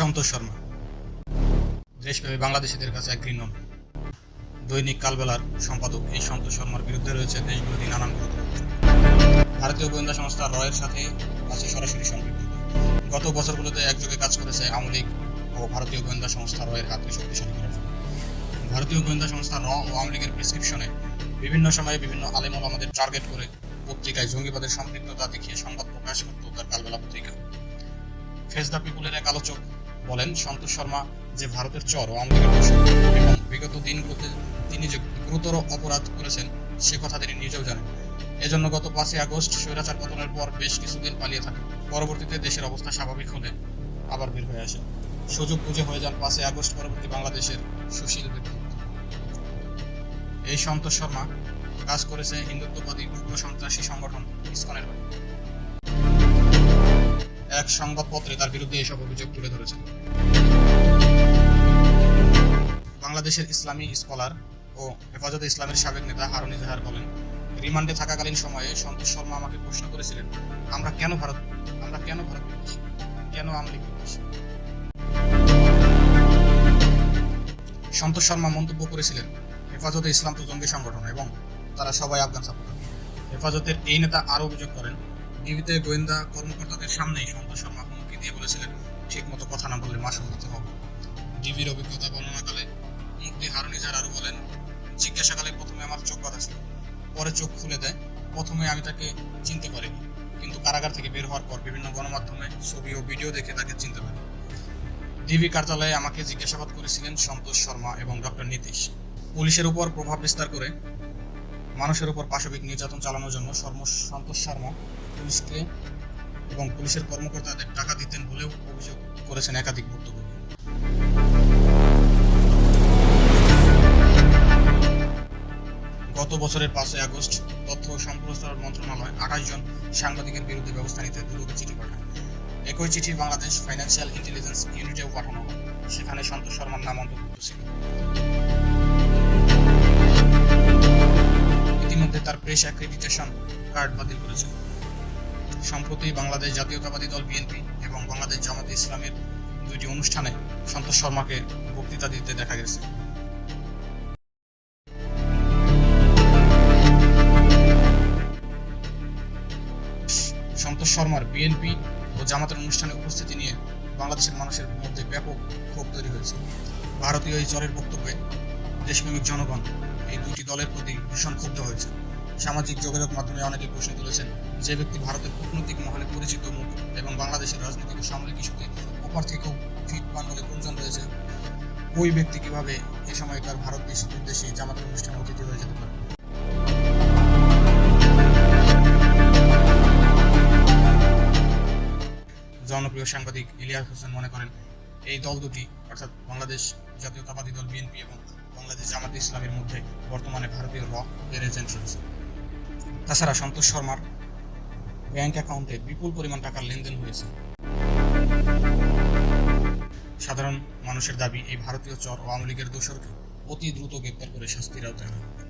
সন্তোষ শর্মা। দেশব্যাপী বাংলাদেশিদের কাছে এক ঘৃণ্য। দৈনিক কালবেলার সম্পাদক এই সন্তোষ শর্মার বিরুদ্ধে রয়েছে দেশবিরোধী নানান ভারতীয় গোয়েন্দা সংস্থা রয়ের সাথে আছে সরাসরি সম্পৃক্ত গত বছরগুলোতে একযোগে কাজ করেছে আওয়ামী লীগ ও ভারতীয় গোয়েন্দা সংস্থা রয়ের হাতকে শক্তিশালী করার জন্য। ভারতীয় গোয়েন্দা সংস্থা র ও আওয়ামী লীগের প্রেসক্রিপশনে বিভিন্ন সময়ে বিভিন্ন আলেম আমাদের টার্গেট করে পত্রিকায় জঙ্গিবাদের সম্পৃক্ততা দেখিয়ে সংবাদ প্রকাশ করত তার কালবেলা পত্রিকা। ফেস দ্য পিপুলের এক আলোচক বলেন সন্তোষ শর্মা যে ভারতের চর ও এবং বিগত দিনগুলোতে তিনি যে গুরুতর অপরাধ করেছেন, সে কথা তিনি নিজেও জানেন। এজন্য গত পাঁচই আগস্ট স্বৈরাচার পতনের পর বেশ কিছুদিন পালিয়ে থাকেন। পরবর্তীতে দেশের অবস্থা স্বাভাবিক হলে আবার বের হয়ে আসেন। সুযোগ বুঝে হয়ে যান পাঁচই আগস্ট পরবর্তী বাংলাদেশের সুশীল এই সন্তোষ শর্মা কাজ করেছে হিন্দুত্ববাদী উগ্র সন্ত্রাসী সংগঠন ইসকনের এক সংবাদপত্রে তার বিরুদ্ধে এসব অভিযোগ তুলে ধরেছেন। বাংলাদেশের ইসলামী স্কলার ও হেফাজতে ইসলামের সাবেক নেতা হারুন ইজাহার বলেন, রিমান্ডে থাকাকালীন সময়ে সন্তোষ শর্মা আমাকে প্রশ্ন করেছিলেন, আমরা কেন ভারত, আমরা কেন ভারত কেন বিদ্বেষী? সন্তোষ শর্মা মন্তব্য করেছিলেন, হেফাজতে ইসলাম তো জঙ্গি সংগঠন এবং তারা সবাই আফগান সাপোর্টার। হেফাজতের এই নেতা আরও অভিযোগ করেন ডিবিতে গোয়েন্দা কর্মকর্তাদের সামনেই সন্তোষ শর্মা হুমকি দিয়ে বলেছিলেন ঠিক মতো কথা না বললে মাসুল দিতে হবে। ডিবির অভিজ্ঞতা বর্ণনাকালে মুক্তি হারুনিজার আরও বলেন, জিজ্ঞাসাকালে প্রথমে আমার চোখ বাঁধা ছিল, পরে চোখ খুলে দেয়, প্রথমে আমি তাকে চিনতে পারিনি, কিন্তু কারাগার থেকে বের হওয়ার পর বিভিন্ন গণমাধ্যমে ছবি ও ভিডিও দেখে তাকে চিনতে পারি। ডিবি কার্যালয়ে আমাকে জিজ্ঞাসাবাদ করেছিলেন সন্তোষ শর্মা এবং ডক্টর নীতিশ। পুলিশের উপর প্রভাব বিস্তার করে মানুষের উপর পাশবিক নির্যাতন চালানোর জন্য সন্তোষ শর্মা পুলিশকে এবং পুলিশের কর্মকর্তাদের টাকা দিতেন বলেও অভিযোগ করেছেন একাধিক ভুক্তভোগী গত বছরের পাঁচই আগস্ট তথ্য ও সম্প্রচার মন্ত্রণালয় আঠাশ জন সাংবাদিকের বিরুদ্ধে ব্যবস্থা নিতে দুদকে চিঠি পাঠায়। একই চিঠি বাংলাদেশ ফাইন্যান্সিয়াল ইন্টেলিজেন্স ইউনিটেও পাঠানো হয়। সেখানে সন্তোষ শর্মার নাম অন্তর্ভুক্ত ছিল। প্রেস অ্যাক্রেডিটেশন কার্ড বাতিল করেছে। সম্প্রতি বাংলাদেশ জাতীয়তাবাদী দল বিএনপি এবং বাংলাদেশ জামাতে ইসলামের দুইটি অনুষ্ঠানে সন্তোষ শর্মাকে বক্তৃতা দিতে দেখা গেছে। সন্তোষ শর্মার বিএনপি ও জামাতের অনুষ্ঠানে উপস্থিতি নিয়ে বাংলাদেশের মানুষের মধ্যে ব্যাপক ক্ষোভ তৈরি হয়েছে। ভারতীয় এই চরের বক্তব্যে দেশপ্রেমিক জনগণ এই দুটি দলের প্রতি ভীষণ ক্ষুব্ধ হয়েছে। সামাজিক যোগাযোগ মাধ্যমে অনেকে প্রশ্ন তুলেছেন, যে ব্যক্তি ভারতের কূটনৈতিক মহলে পরিচিত মুখ এবং বাংলাদেশের রাজনৈতিক ও সামরিক ইস্যুতে অপর থেকেও ফিট বাংলাদেশ গুঞ্জন রয়েছে, ওই ব্যক্তি কীভাবে এ সময়কার ভারত বিদেশি জামাতের অনুষ্ঠানে অতিথি হয়ে যেতে পারে? জনপ্রিয় সাংবাদিক ইলিয়াস হোসেন মনে করেন, এই দল দুটি, অর্থাৎ বাংলাদেশ জাতীয়তাবাদী দল বিএনপি এবং বাংলাদেশ জামাত ইসলামের মধ্যে বর্তমানে ভারতীয় র, এর এজেন্ট রয়েছে। তাছাড়া সন্তোষ শর্মার ব্যাংক অ্যাকাউন্টে বিপুল পরিমাণ টাকার লেনদেন হয়েছে সাধারণ মানুষের দাবি, এই ভারতীয় চর ও আওয়ামী লীগের দোষরকে অতি দ্রুত গ্রেপ্তার করে শাস্তির আওতায় আনা।